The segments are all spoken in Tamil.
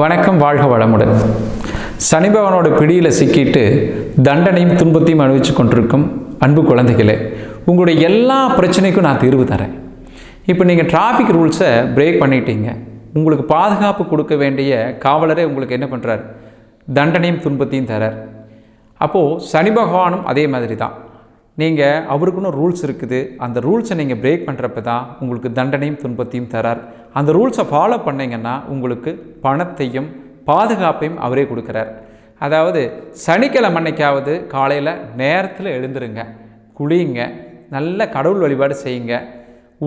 வணக்கம் வாழ்க வளமுடன். சனிபவனோட பிடியில் சிக்கிட்டு தண்டனையும் துன்பத்தையும் அனுபவிச்சு கொண்டிருக்கும் அன்பு குழந்தைகளே உங்களுடைய எல்லா பிரச்சனைக்கும் நான் தீர்வு தரேன். இப்போ நீங்கள் டிராஃபிக் ரூல்ஸை பிரேக் பண்ணிட்டீங்க. உங்களுக்கு பாதுகாப்பு கொடுக்க வேண்டிய காவலரே உங்களுக்கு என்ன பண்ணுறார் தண்டனையும் துன்பத்தையும் தரார். அப்போது சனி பகவானும் அதே மாதிரி தான் நீங்கள் அவருக்குன்னு ரூல்ஸ் இருக்குது. அந்த ரூல்ஸை நீங்கள் பிரேக் பண்ணுறப்ப தான் உங்களுக்கு தண்டனையும் துன்பத்தையும் தரார். அந்த ரூல்ஸை ஃபாலோ பண்ணீங்கன்னா உங்களுக்கு பணத்தையும் பாதுகாப்பையும் அவரே கொடுக்குறார். அதாவது சனிக்கிழமை அன்னைக்காவது காலையில் நேரத்தில் எழுந்துருங்க. குளியுங்க நல்ல கடவுள் வழிபாடு செய்யுங்க.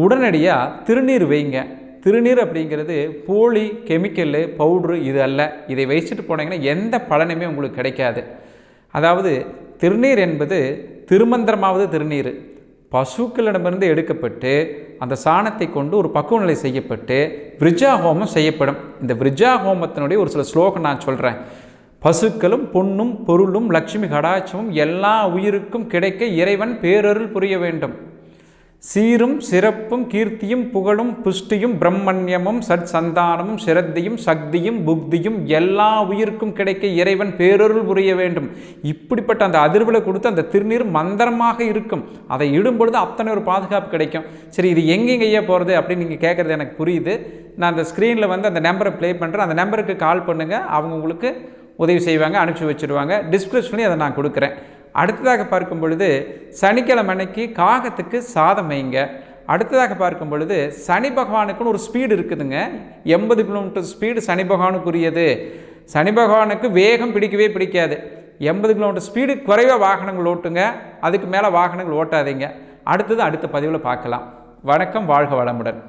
உடனடியாக திருநீர் வைங்க. திருநீர் அப்படிங்கிறது போலி கெமிக்கலு பவுட்ரு இது அல்ல. இதை வச்சுட்டு போனீங்கன்னா எந்த பலனுமே உங்களுக்கு கிடைக்காது. அதாவது திருநீர் என்பது திருமந்திரமாவது திருநீர். பசுக்களிடமிருந்து எடுக்கப்பட்டு அந்த சாணத்தை கொண்டு ஒரு பக்குவநிலை செய்யப்பட்டு விரிஜா ஹோமம் செய்யப்படும். இந்த விரிஜா ஹோமத்தினுடைய ஒரு சில ஸ்லோகம் நான் சொல்கிறேன் பசுக்களும் பொன்னும் பொருளும் லட்சுமி கடாட்சமும் எல்லா உயிருக்கும் கிடைக்க இறைவன் பேரருள் புரிய வேண்டும். சீரும் சிறப்பும் கீர்த்தியும் புகழும் புஷ்டியும் பிரம்மண்யமும் சத் சந்தானமும் சிரத்தியும் சக்தியும் புக்தியும் எல்லா உயிருக்கும் கிடைக்க இறைவன் பேரொருள் புரிய வேண்டும். இப்படிப்பட்ட அந்த அதிர்வில் கொடுத்து அந்த திருநீர் மந்திரமாக இருக்கும். அதை இடும்பொழுது அத்தனை ஒரு பாதுகாப்பு கிடைக்கும். சரி இது எங்கெங்கேயே போகிறது அப்படின்னு நீங்கள் கேட்குறது எனக்கு புரியுது. நான் அந்த ஸ்க்ரீனில் வந்து அந்த நம்பரை ப்ளே பண்ணுறேன் அந்த நம்பருக்கு கால் பண்ணுங்கள் அவங்க உங்களுக்கு உதவி செய்வாங்க அனுப்பிச்சி வச்சுருவாங்க. டிஸ்கிரிப்ஷன்லேயும் அதை நான் கொடுக்குறேன். அடுத்ததாக பார்க்கும் பொழுது சனிக்கிழமை அன்னைக்கு காகத்துக்கு சாதம் வைங்க. அடுத்ததாக பார்க்கும் பொழுது சனி பகவானுக்குன்னு ஒரு ஸ்பீடு இருக்குதுங்க. எண்பது கிலோமீட்டர் ஸ்பீடு சனி பகவானுக்குரியது. சனி பகவானுக்கு வேகம் பிடிக்கவே பிடிக்காது. எண்பது கிலோமீட்டர் ஸ்பீடு குறைவாக வாகனங்கள் ஓட்டுங்க. அதுக்கு மேலே வாகனங்கள் ஓட்டாதீங்க. அடுத்தது அடுத்த பதிவில் பார்க்கலாம். வணக்கம் வாழ்க வளமுடன்.